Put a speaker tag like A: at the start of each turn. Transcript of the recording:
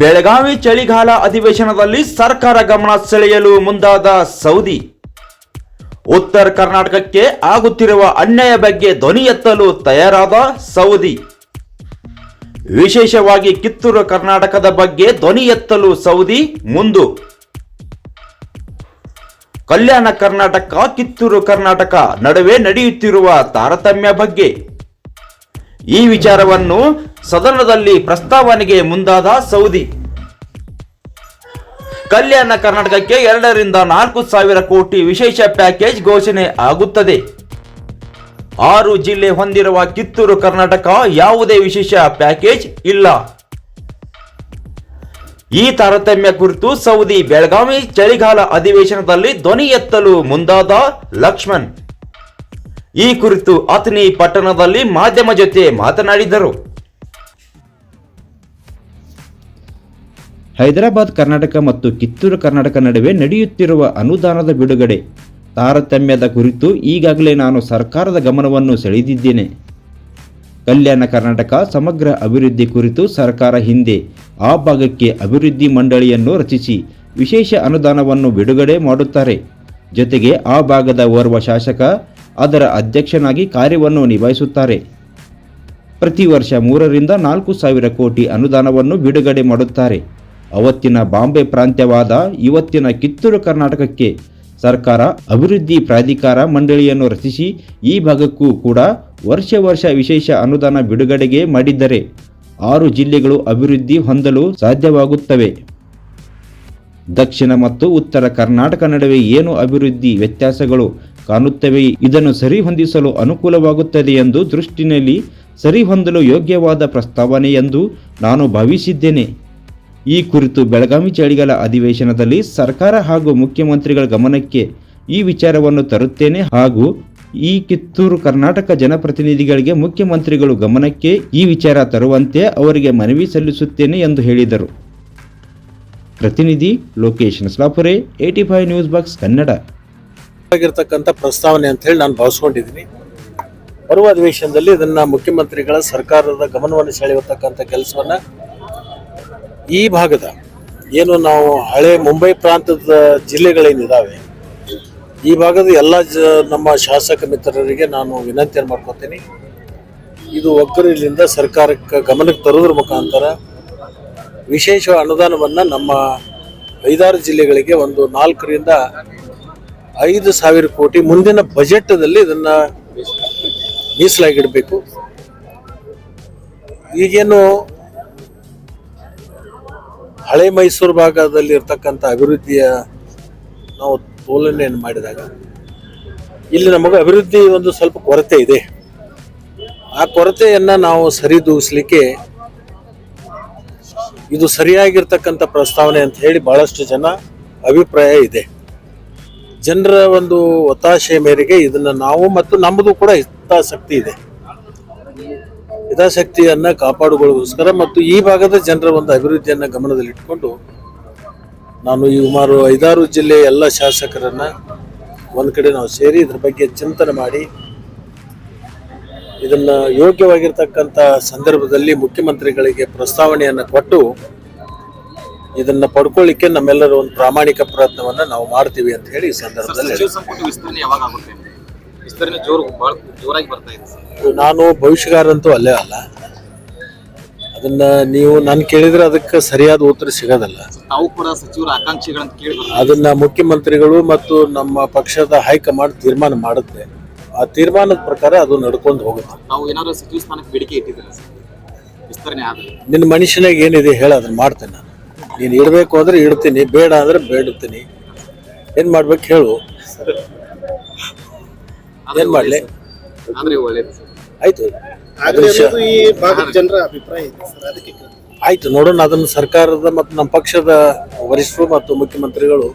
A: ಬೆಳಗಾವಿ ಚಳಿಗಾಲ ಅಧಿವೇಶನದಲ್ಲಿ ಸರ್ಕಾರ ಗಮನ ಸೆಳೆಯಲು ಮುಂದಾದ ಸೌದಿ. ಉತ್ತರ ಕರ್ನಾಟಕಕ್ಕೆ ಆಗುತ್ತಿರುವ ಅನ್ಯಾಯ ಬಗ್ಗೆ ಧ್ವನಿ ಎತ್ತಲು ತಯಾರಾದ ಸೌದಿ. ವಿಶೇಷವಾಗಿ ಕಿತ್ತೂರು ಕರ್ನಾಟಕದ ಬಗ್ಗೆ ಧ್ವನಿ ಎತ್ತಲು ಸೌದಿ ಮುಂದು. ಕಲ್ಯಾಣ ಕರ್ನಾಟಕ, ಕಿತ್ತೂರು ಕರ್ನಾಟಕ ನಡುವೆ ನಡೆಯುತ್ತಿರುವ ತಾರತಮ್ಯ ಬಗ್ಗೆ. ಈ ವಿಚಾರವನ್ನು ಸದನದಲ್ಲಿ ಪ್ರಸ್ತಾವನೆಗೆ ಮುಂದಾದ ಸೌದಿ. ಕಲ್ಯಾಣ ಕರ್ನಾಟಕಕ್ಕೆ ಎರಡರಿಂದ ನಾಲ್ಕು ಸಾವಿರ ಕೋಟಿ ವಿಶೇಷ ಪ್ಯಾಕೇಜ್ ಘೋಷಣೆ ಆಗುತ್ತದೆ. ಆರು ಜಿಲ್ಲೆ ಹೊಂದಿರುವ ಕಿತ್ತೂರು ಕರ್ನಾಟಕ ಯಾವುದೇ ವಿಶೇಷ ಪ್ಯಾಕೇಜ್ ಇಲ್ಲ. ಈ ತಾರತಮ್ಯ ಕುರಿತು ಸೌದಿ ಬೆಳಗಾವಿ ಚಳಿಗಾಲ ಅಧಿವೇಶನದಲ್ಲಿ ಧ್ವನಿ ಎತ್ತಲು ಮುಂದಾದ ಲಕ್ಷ್ಮಣ್. ಈ ಕುರಿತು ಅತನಿ ಪಟ್ಟಣದಲ್ಲಿ ಮಾಧ್ಯಮ ಜೊತೆ ಮಾತನಾಡಿದರು.
B: ಹೈದರಾಬಾದ್, ಕರ್ನಾಟಕ ಮತ್ತು ಕಿತ್ತೂರು, ಕರ್ನಾಟಕ ನಡುವೆ ನಡೆಯುತ್ತಿರುವ ಅನುದಾನದ ಬಿಡುಗಡೆ. ತಾರತಮ್ಯದ ಕುರಿತು ಈಗಾಗಲೇ ನಾನು ಸರ್ಕಾರದ ಗಮನವನ್ನು ಸೆಳೆದಿದ್ದೇನೆ. ಕಲ್ಯಾಣ ಕರ್ನಾಟಕ ಸಮಗ್ರ ಅಭಿವೃದ್ಧಿ ಕುರಿತು ಸರ್ಕಾರ ಹಿಂದೆ ಆ ಭಾಗಕ್ಕೆ ಅಭಿವೃದ್ಧಿ ಮಂಡಳಿಯನ್ನು ರಚಿಸಿ ವಿಶೇಷ ಅನುದಾನವನ್ನು ಬಿಡುಗಡೆ ಮಾಡುತ್ತಾರೆ. ಜೊತೆಗೆ ಆ ಭಾಗದ ಓರ್ವ ಶಾಸಕ ಅದರ ಅಧ್ಯಕ್ಷನಾಗಿ ಕಾರ್ಯವನ್ನು ನಿಭಾಯಿಸುತ್ತಾರೆ. ಪ್ರತಿ ವರ್ಷ ಮೂರರಿಂದ ನಾಲ್ಕು ಸಾವಿರ ಕೋಟಿ ಅನುದಾನವನ್ನು ಬಿಡುಗಡೆ ಮಾಡುತ್ತಾರೆ. ಅವತ್ತಿನ ಬಾಂಬೆ ಪ್ರಾಂತ್ಯವಾದ ಇವತ್ತಿನ ಕಿತ್ತೂರು ಕರ್ನಾಟಕಕ್ಕೆ ಸರ್ಕಾರ ಅಭಿವೃದ್ಧಿ ಪ್ರಾಧಿಕಾರ ಮಂಡಳಿಯನ್ನು ರಚಿಸಿ, ಈ ಭಾಗಕ್ಕೂ ಕೂಡ ವರ್ಷ ವರ್ಷ ವಿಶೇಷ ಅನುದಾನ ಬಿಡುಗಡೆಗೆ ಮಾಡಿದ್ದರೆ ಆರು ಜಿಲ್ಲೆಗಳು ಅಭಿವೃದ್ಧಿ ಹೊಂದಲು ಸಾಧ್ಯವಾಗುತ್ತವೆ. ದಕ್ಷಿಣ ಮತ್ತು ಉತ್ತರ ಕರ್ನಾಟಕ ನಡುವೆ ಏನು ಅಭಿವೃದ್ಧಿ ವ್ಯತ್ಯಾಸಗಳು? ಕಾಣುತ್ತವೆ. ಇದನ್ನು ಸರಿಹೊಂದಿಸಲು ಅನುಕೂಲವಾಗುತ್ತದೆ ಎಂದು ದೃಷ್ಟಿನಲ್ಲಿ ಸರಿಹೊಂದಲು ಯೋಗ್ಯವಾದ ಪ್ರಸ್ತಾವನೆ ಎಂದು ನಾನು ಭಾವಿಸಿದ್ದೇನೆ. ಈ ಕುರಿತು ಬೆಳಗಾವಿ ಚಳಿಗಾಲ ಅಧಿವೇಶನದಲ್ಲಿ ಸರ್ಕಾರ ಹಾಗೂ ಮುಖ್ಯಮಂತ್ರಿಗಳ ಗಮನಕ್ಕೆ ಈ ವಿಚಾರವನ್ನು ತರುತ್ತೇನೆ ಹಾಗೂ ಈ ಕಿತ್ತೂರು ಕರ್ನಾಟಕ ಜನಪ್ರತಿನಿಧಿಗಳಿಗೆ ಮುಖ್ಯಮಂತ್ರಿಗಳು ಗಮನಕ್ಕೆ ಈ ವಿಚಾರ ತರುವಂತೆ ಅವರಿಗೆ ಮನವಿ ಸಲ್ಲಿಸುತ್ತೇನೆ ಎಂದು ಹೇಳಿದರು. ಪ್ರತಿನಿಧಿ Lokesh Naslapure eighty five news box Kannada.
C: ಆಗಿರ್ತಕ್ಕಂಥ ಪ್ರಸ್ತಾವನೆ ಅಂತ ಹೇಳಿ ನಾನು ಭಾವಿಸ್ಕೊಂಡಿದ್ದೀನಿ. ಬರುವ ಅಧಿವೇಶನದಲ್ಲಿ ಇದನ್ನ ಮುಖ್ಯಮಂತ್ರಿಗಳ ಸರ್ಕಾರದ ಗಮನವನ್ನು ಸೆಳೆಯತಕ್ಕಂಥ ಕೆಲಸವನ್ನ ಈ ಭಾಗದ ಏನು ನಾವು ಹಳೆ ಮುಂಬೈ ಪ್ರಾಂತದ ಜಿಲ್ಲೆಗಳೇನಿದ್ದಾವೆ ಈ ಭಾಗದ ಎಲ್ಲ ನಮ್ಮ ಶಾಸಕ ಮಿತ್ರರಿಗೆ ನಾನು ವಿನಂತಿಯನ್ನು ಮಾಡ್ಕೊತೀನಿ. ಇದು ಒಗ್ಗರಿನಿಂದ ಸರ್ಕಾರಕ್ಕೆ ಗಮನಕ್ಕೆ ತರೋದ್ರ ಮುಖಾಂತರ ವಿಶೇಷ ಅನುದಾನವನ್ನು ನಮ್ಮ ಐದಾರು ಜಿಲ್ಲೆಗಳಿಗೆ ಒಂದು ನಾಲ್ಕರಿಂದ ಐದು ಸಾವಿರ ಕೋಟಿ ಮುಂದಿನ ಬಜೆಟ್ದಲ್ಲಿ ಇದನ್ನ ಮೀಸಲಾಗಿಡಬೇಕು. ಈಗೇನು ಹಳೆ ಮೈಸೂರು ಭಾಗದಲ್ಲಿ ಇರ್ತಕ್ಕಂಥ ಅಭಿವೃದ್ಧಿಯ ನಾವು ತೋಲನೆಯನ್ನು ಮಾಡಿದಾಗ ಇಲ್ಲಿ ನಮಗೆ ಅಭಿವೃದ್ಧಿ ಒಂದು ಸ್ವಲ್ಪ ಕೊರತೆ ಇದೆ. ಆ ಕೊರತೆಯನ್ನು ನಾವು ಸರಿದೂಗಿಸ್ಲಿಕ್ಕೆ ಇದು ಸರಿಯಾಗಿರ್ತಕ್ಕಂಥ ಪ್ರಸ್ತಾವನೆ ಅಂತ ಹೇಳಿ ಬಹಳಷ್ಟು ಜನ ಅಭಿಪ್ರಾಯ ಇದೆ. ಜನರ ಒಂದು ಒತ್ತಾಶೆಯ ಮೇರೆಗೆ ಇದನ್ನ ನಾವು ಮತ್ತು ನಮ್ಮದು ಕೂಡ ಹಿತಾಸಕ್ತಿ ಇದೆ. ಹಿತಾಸಕ್ತಿಯನ್ನು ಕಾಪಾಡಿಕೊಳ್ಳೋಸ್ಕರ ಮತ್ತು ಈ ಭಾಗದ ಜನರ ಒಂದು ಅಭಿವೃದ್ಧಿಯನ್ನು ಗಮನದಲ್ಲಿಟ್ಟುಕೊಂಡು ನಾನು ಈ ಸುಮಾರು ಐದಾರು ಜಿಲ್ಲೆಯ ಎಲ್ಲ ಶಾಸಕರನ್ನ ಒಂದು ಕಡೆ ನಾವು ಸೇರಿ ಇದ್ರ ಬಗ್ಗೆ ಚಿಂತನೆ ಮಾಡಿ ಇದನ್ನ ಯೋಗ್ಯವಾಗಿರ್ತಕ್ಕಂಥ ಸಂದರ್ಭದಲ್ಲಿ ಮುಖ್ಯಮಂತ್ರಿಗಳಿಗೆ ಪ್ರಸ್ತಾವನೆಯನ್ನ ಕೊಟ್ಟು ಇದನ್ನ ಪಡ್ಕೊಳ್ಳಿಕ್ಕೆ ನಮ್ಮೆಲ್ಲರೂ ಒಂದು ಪ್ರಾಮಾಣಿಕ ಪ್ರಯತ್ನವನ್ನ ನಾವು ಮಾಡ್ತೀವಿ ಅಂತ ಹೇಳಿ ಈ ಸಂದರ್ಭದಲ್ಲಿ
D: ಸಂಪುಟ ವಿಸ್ತರಣೆ ಯಾವಾಗ ಆಗುತ್ತೆ? ವಿಸ್ತರಣೆ ಜೋರು ಬಹಳ ಜೋರಾಗಿ ಬರ್ತಾ ಇದೆ.
C: ನಾನು ಭವಿಷ್ಯಗಾರಂತೂ ಅಲ್ಲೇ ಅಲ್ಲ. ಅದನ್ನ ನೀವು ನಾನು ಕೇಳಿದ್ರೆ ಅದಕ್ಕೆ ಸರಿಯಾದ ಉತ್ತರ ಸಿಗೋದಲ್ಲ.
D: ತಾವು ಕೂಡ ಸಚಿವರ ಆಕಾಂಕ್ಷಿಗಳಂತ ಕೇಳಿ
C: ಅದನ್ನ ಮುಖ್ಯಮಂತ್ರಿಗಳು ಮತ್ತು ನಮ್ಮ ಪಕ್ಷದ ಹೈಕಮಾಂಡ್ ತೀರ್ಮಾನ ಮಾಡುತ್ತೆ. ಆ ತೀರ್ಮಾನದ ಪ್ರಕಾರ ಅದು ನಡ್ಕೊಂಡು ಹೋಗುತ್ತೆ.
D: ನಾವು ಏನಾದ್ರು ಸಚಿವ ಸ್ಥಾನಕ್ಕೆ ಬೇಡಿಕೆ ಇಟ್ಟಿದ್ದೀರಾ ಸರ್? ವಿಸ್ತರಣೆ ಆದ್ರೆ.
C: ನಿನ್ನ ಮನುಷ್ಯನಾಗ ಏನಿದೆ ಹೇಳ ಅದನ್ನ ಮಾಡ್ತೇನೆ ನಾನು. ನೀನು ಇಡಬೇಕು ಅಂದ್ರೆ ಇಡ್ತೀನಿ ಬೇಡ ಅಂದ್ರೆ ಬೇಡತೀನಿ ಏನ್ ಮಾಡ್ಬೇಕು ಹೇಳು. ಏನ್ ಮಾಡ್ಲಿ? ಆಯಿತು.
E: ಈ ಭಾಗದ ಜನರ ಅಭಿಪ್ರಾಯ ಇದೆ ಸರ್ ಅದಕ್ಕೆ ಕೇಳ್ದೆ.
C: ಆಯ್ತು ನೋಡೋಣ ಅದನ್ನು ಸರ್ಕಾರದ ಮತ್ತು ನಮ್ಮ ಪಕ್ಷದ ವರಿಷ್ಠರು ಮತ್ತು ಮುಖ್ಯಮಂತ್ರಿಗಳು